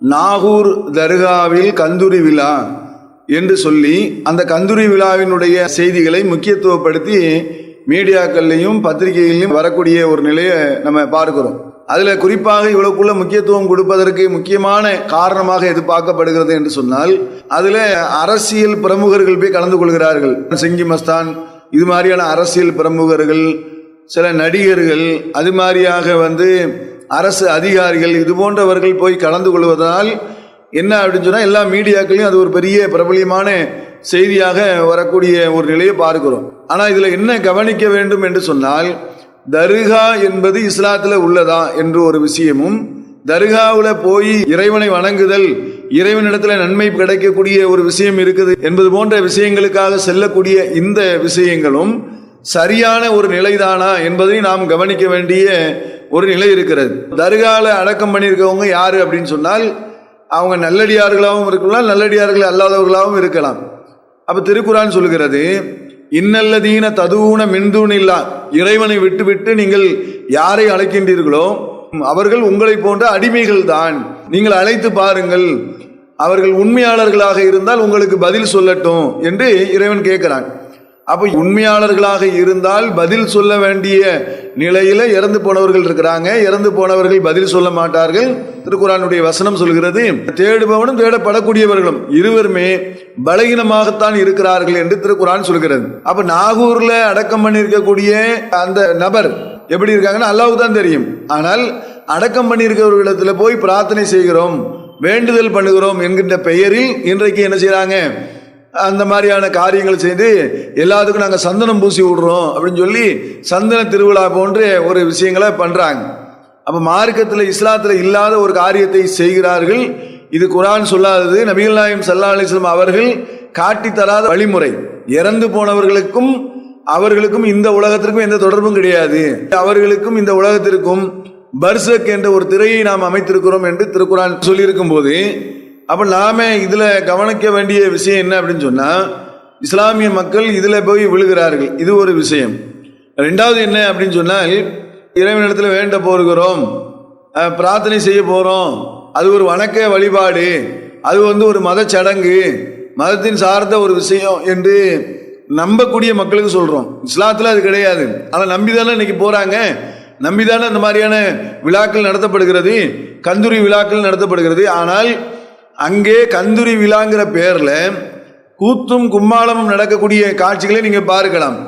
நாகூர் தர்காவில் கந்தூரி விழா என்று சொல்லி அந்த கந்தூரி விழாவினுடைய செய்திகளை முக்கியத்துவப்படுத்தி மீடியாக்கள்லையும் பத்திரிகைகளையும் வரக்கூடிய ஒரு நிலையை நம்ம பார்க்கிறோம். அதில் குறிப்பாக இவ்வளவுக்குள்ள முக்கியத்துவம் கொடுப்பதற்கு முக்கியமான காரணமாக எது பார்க்கப்படுகிறது என்று சொன்னால் அதில் அரசியல் பிரமுகர்கள் போய் கலந்து கொள்கிறார்கள். செங்கி மஸ்தான் இது மாதிரியான அரசியல் பிரமுகர்கள் சில நடிகர்கள் அது மாதிரியாக வந்து அரசு அதிகாரிகள் இது போன்றவர்கள் போய் கலந்து கொள்வதனால் என்ன அப்படின்னு சொன்னால் எல்லா மீடியாக்களையும் அது ஒரு பெரிய பிரபலியமான செய்தியாக வரக்கூடிய ஒரு நிலையை பார்க்கிறோம். ஆனால் இதில் என்ன கவனிக்க வேண்டும் என்று சொன்னால் தர்கா என்பது இஸ்லாத்தில் உள்ளதா என்று ஒரு விஷயமும் தர்காவில் போய் இறைவனை வணங்குதல் இறைவனிடத்தில் நன்மை கிடைக்கக்கூடிய ஒரு விஷயம் இருக்குது என்பது போன்ற விஷயங்களுக்காக செல்லக்கூடிய இந்த விஷயங்களும் சரியான ஒரு நிலைதானா என்பதை நாம் கவனிக்க வேண்டிய ஒரு நிலை இருக்கிறது. தர்கால அடக்கம் பண்ணியிருக்கவங்க யாரு அப்படின்னு சொன்னால் அவங்க நல்லடியார்களாகவும் இருக்கலாம் நல்லடியார்கள் அல்லாதவர்களாகவும் இருக்கலாம். அப்போ திருக்குறான் சொல்கிறது இன்னல்லதீன ததுவுன மின்தூனில்லா. இறைவனை விட்டுவிட்டு நீங்கள் யாரை அழைக்கின்றீர்களோ அவர்கள் உங்களை போன்ற அடிமைகள் தான். நீங்கள் அழைத்து பாருங்கள் அவர்கள் உண்மையாளர்களாக இருந்தால் உங்களுக்கு பதில் சொல்லட்டும் என்று இறைவன் கேட்கிறான். அப்ப உண்மையாளர்களாக இருந்தால் பதில் சொல்ல வேண்டிய நிலையில இறந்து போனவர்கள் இருக்கிறாங்க. இறந்து போனவர்கள் பதில் சொல்ல மாட்டார்கள். திருக்குறானுடைய வசனம் சொல்கிறது தேடுபவனும் தேடப்படக்கூடியவர்களும் இருவருமே பலகீனமாகத்தான் இருக்கிறார்கள் என்று திருக்குறான் சொல்கிறது. அப்ப நாகூர்ல அடக்கம் பண்ணியிருக்கக்கூடிய அந்த நபர் எப்படி இருக்காங்கன்னா அல்லாவுக்கு தான் தெரியும். ஆனால் அடக்கம் பண்ணியிருக்கிறவர்களிடத்துல போய் பிரார்த்தனை செய்கிறோம் வேண்டுதல் பண்ணுகிறோம் என்கின்ற பெயரில் இன்றைக்கு என்ன செய்கிறாங்க அந்த மாதிரியான காரியங்கள் செய்து எல்லாத்துக்கும் நாங்கள் சந்தனம் பூசி விடுறோம் அப்படின்னு சொல்லி சந்தன திருவிழா போன்ற ஒரு விஷயங்களை பண்ணுறாங்க அப்போ மார்க்கத்தில் இஸ்லாத்தில் இல்லாத ஒரு காரியத்தை செய்கிறார்கள். இது குரான் சொல்லாதது நபிகள் நாயம் சல்லா அலிஸ்லாம் அவர்கள் காட்டி தராத வழிமுறை. இறந்து போனவர்களுக்கும் அவர்களுக்கும் இந்த உலகத்திற்கும் எந்த தொடர்பும் கிடையாது. அவர்களுக்கும் இந்த உலகத்திற்கும் பர்சக் என்ற ஒரு திரையை நாம் அமைத்திருக்கிறோம் என்று திருக்குறான் சொல்லியிருக்கும் போது அப்ப நாம இதுல கவனிக்க வேண்டிய விஷயம் என்ன அப்படின்னு சொன்னா இஸ்லாமிய மக்கள் இதுல போய் விழுகிறார்கள். இது ஒரு விஷயம். ரெண்டாவது என்ன அப்படின்னு சொன்னால் இறைவனிடத்துல வேண்ட போகிறோம் பிரார்த்தனை செய்ய போறோம். அது ஒரு வணக்க வழிபாடு. அது வந்து ஒரு மத சடங்கு. மதத்தின் சார்ந்த ஒரு விஷயம் என்று நம்பக்கூடிய மக்களுக்கு சொல்றோம். இஸ்லாத்துல அது கிடையாது. ஆனால் நம்பி தானே இன்னைக்கு போறாங்க. நம்பி தானே இந்த மாதிரியான விழாக்கள் நடத்தப்படுகிறது. கந்தூரி விழாக்கள் நடத்தப்படுகிறது. ஆனால் அங்கே கந்துரி விழாங்கிற பேரில் கூத்தும் கும்மாளமும் நடக்கக்கூடிய காட்சிகளை நீங்கள் பார்க்கலாம்.